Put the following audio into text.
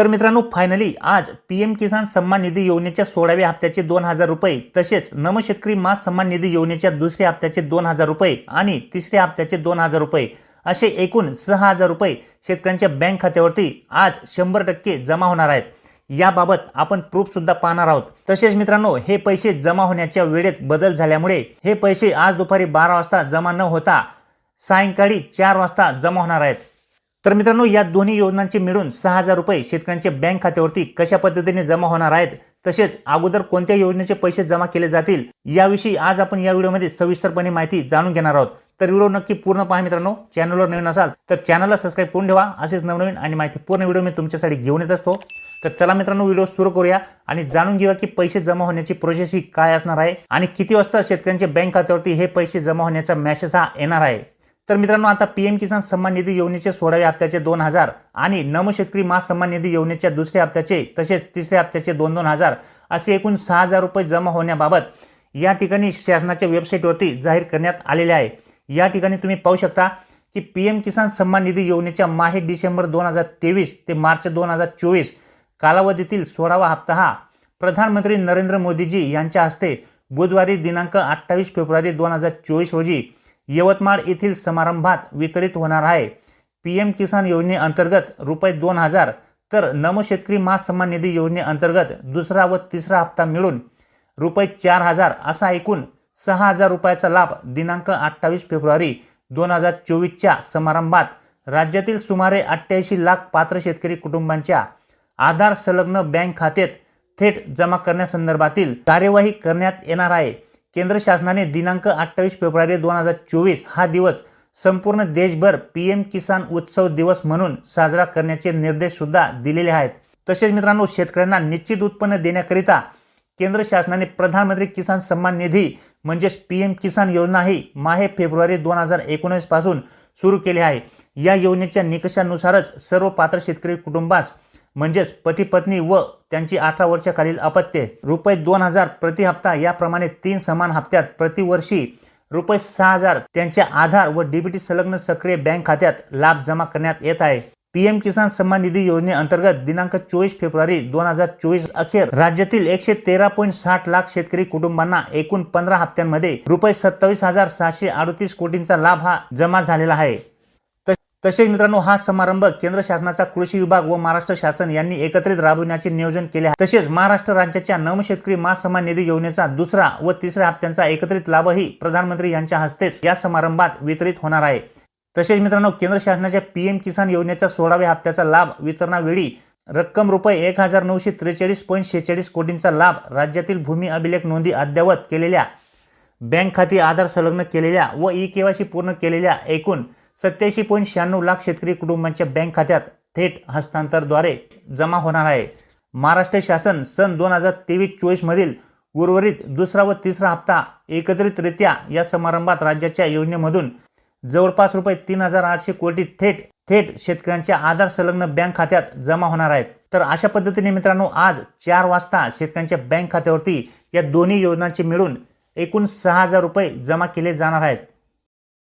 तर मित्रांनो फायनली आज पी एम किसान सन्मान निधी योजनेच्या सोळाव्या हप्त्याचे दोन हजार रुपये तसेच नम शेतकरी मा सन्मान निधी योजनेच्या दुसऱ्या हप्त्याचे दोन हजार रुपये आणि तिसऱ्या हप्त्याचे दोन हजार रुपये असे एकूण सहा हजार रुपये शेतकऱ्यांच्या बँक खात्यावरती आज शंभर टक्के जमा होणार आहेत. याबाबत आपण प्रूफसुद्धा पाहणार आहोत. तसेच मित्रांनो हे पैसे जमा होण्याच्या वेळेत बदल झाल्यामुळे हे पैसे आज दुपारी बारा वाजता जमा न होता सायंकाळी चार वाजता जमा होणार आहेत. तर मित्रांनो या दोन्ही योजनांचे मिळून सहा हजार रुपये शेतकऱ्यांच्या बँक खात्यावरती कशा पद्धतीने जमा होणार आहेत तसेच अगोदर कोणत्या योजनेचे पैसे जमा केले जातील याविषयी आज आपण या व्हिडिओमध्ये सविस्तरपणे माहिती जाणून घेणार आहोत. तर व्हिडिओ नक्की पूर्ण पहा मित्रांनो. चॅनलवर नवीन असाल तर चॅनलला सबस्क्राईब करून ठेवा. असेच नवनवीन आणि माहिती पूर्ण व्हिडिओ मी तुमच्यासाठी घेऊन येत असतो. तर चला मित्रांनो व्हिडिओ सुरू करूया आणि जाणून घेऊया की पैसे जमा होण्याची प्रोसेस ही काय असणार आहे आणि किती वाजता शेतकऱ्यांच्या बँक खात्यावरती हे पैसे जमा होण्याचा मेसेज हा येणार आहे. तर मित्रांनो आता पीएम किसान सन्मान निधी योजनेचे सोळाव्या हप्त्याचे दोन हजार आणि नम शेतकरी महासन्मान निधी योजनेच्या दुसऱ्या हप्त्याचे तसेच तिसऱ्या हप्त्याचे दोन दोन हजार असे एकूण सहा हजार रुपये जमा होण्याबाबत या ठिकाणी शासनाच्या वेबसाईटवरती जाहीर करण्यात आलेले आहे. या ठिकाणी तुम्ही पाहू शकता की पीएम किसान सन्मान निधी योजनेच्या माहे डिसेंबर दोन हजार तेवीस ते मार्च दोन हजार चोवीस कालावधीतील सोळावा हप्ता हा प्रधानमंत्री नरेंद्र मोदीजी यांच्या हस्ते बुधवारी दिनांक अठ्ठावीस फेब्रुवारी दोन हजार चोवीस रोजी यवतमाळ येथील समारंभात वितरित होणार आहे. पी एम किसान योजनेअंतर्गत रुपये दोन हजार तर नमो शेतकरी महासन्मान निधी योजनेअंतर्गत दुसरा व तिसरा हप्ता मिळून रुपये चार हजार असा एकूण सहा हजार रुपयाचा लाभ दिनांक अठ्ठावीस फेब्रुवारी दोन हजार चोवीसच्या समारंभात राज्यातील सुमारे अठ्ठ्याऐंशी लाख पात्र शेतकरी कुटुंबांच्या आधार संलग्न बँक खात्यात थेट जमा करण्यासंदर्भातील कार्यवाही करण्यात येणार आहे. केंद्र शासनाने दिनांक अठ्ठावीस फेब्रुवारी दोन हजार चोवीस हा दिवस संपूर्ण देशभर पी एम किसान उत्सव दिवस म्हणून साजरा करण्याचे निर्देश सुद्धा दिलेले आहेत. तसेच मित्रांनो शेतकऱ्यांना निश्चित उत्पन्न देण्याकरिता केंद्र शासनाने प्रधानमंत्री किसान सन्मान निधी म्हणजेच पी एम किसान योजना ही माहे फेब्रुवारी दोन हजार एकोणीसपासून सुरू केली आहे. या योजनेच्या निकषानुसारच सर्व पात्र शेतकरी कुटुंबास म्हणजेच पती पत्नी व त्यांची अठरा वर्षाखालील अपत्ये. रुपये दोन हजार प्रति हप्ता याप्रमाणे तीन समान हप्त्यात प्रतिवर्षी रुपये सहा हजार त्यांच्या आधार व डीबीटी संलग्न सक्रिय बँक खात्यात लाभ जमा करण्यात येत आहे. पीएम किसान सन्मान निधी योजनेअंतर्गत दिनांक चोवीस फेब्रुवारी दोन हजार चोवीस अखेर राज्यातील एकशे तेरा पॉईंट साठ लाख शेतकरी कुटुंबांना एकूण पंधरा हप्त्यांमध्ये रुपये सत्तावीस हजार सहाशे अडतीस कोटींचा लाभ हा जमा झालेला आहे. तसेच मित्रांनो हा समारंभ केंद्र शासनाचा कृषी विभाग व महाराष्ट्र शासन यांनी एकत्रित राबविण्याचे नियोजन केले आहे. तसेच महाराष्ट्र राज्याच्या नम शेतकरी निधी योजनेचा दुसरा व तिसऱ्या हप्त्यांचा एकत्रित लाभही प्रधानमंत्री यांच्या हस्तेच या समारंभात वितरित होणार आहे. तसेच मित्रांनो केंद्र शासनाच्या पीएम किसान योजनेच्या सोळाव्या हप्त्याचा लाभ वितरणावेळी रक्कम रुपये एक हजार नऊशे त्रेचाळीस पॉईंट शेहेचाळीस कोटींचा लाभ राज्यातील भूमी अभिलेख नोंदी अद्ययावत केलेल्या बँक खाती आधार संलग्न केलेल्या व ई केवायसी पूर्ण केलेल्या एकूण सत्याऐंशी पॉईंट शहाण्णव लाख शेतकरी कुटुंबांच्या बँक खात्यात थेट हस्तांतरद्वारे जमा होणार आहे. महाराष्ट्र शासन सन दोन हजार तेवीस चोवीसमधील उर्वरित दुसरा व तिसरा हप्ता एकत्रितरित्या या समारंभात राज्याच्या योजनेमधून जवळपास रुपये तीन हजार आठशे कोटी थेट थेट शेतकऱ्यांच्या आधार संलग्न बँक खात्यात जमा होणार आहेत. तर अशा पद्धतीने मित्रांनो आज चार वाजता शेतकऱ्यांच्या बँक खात्यावरती या दोन्ही योजनांचे मिळून एकूण सहा हजार रुपये जमा केले जाणार आहेत.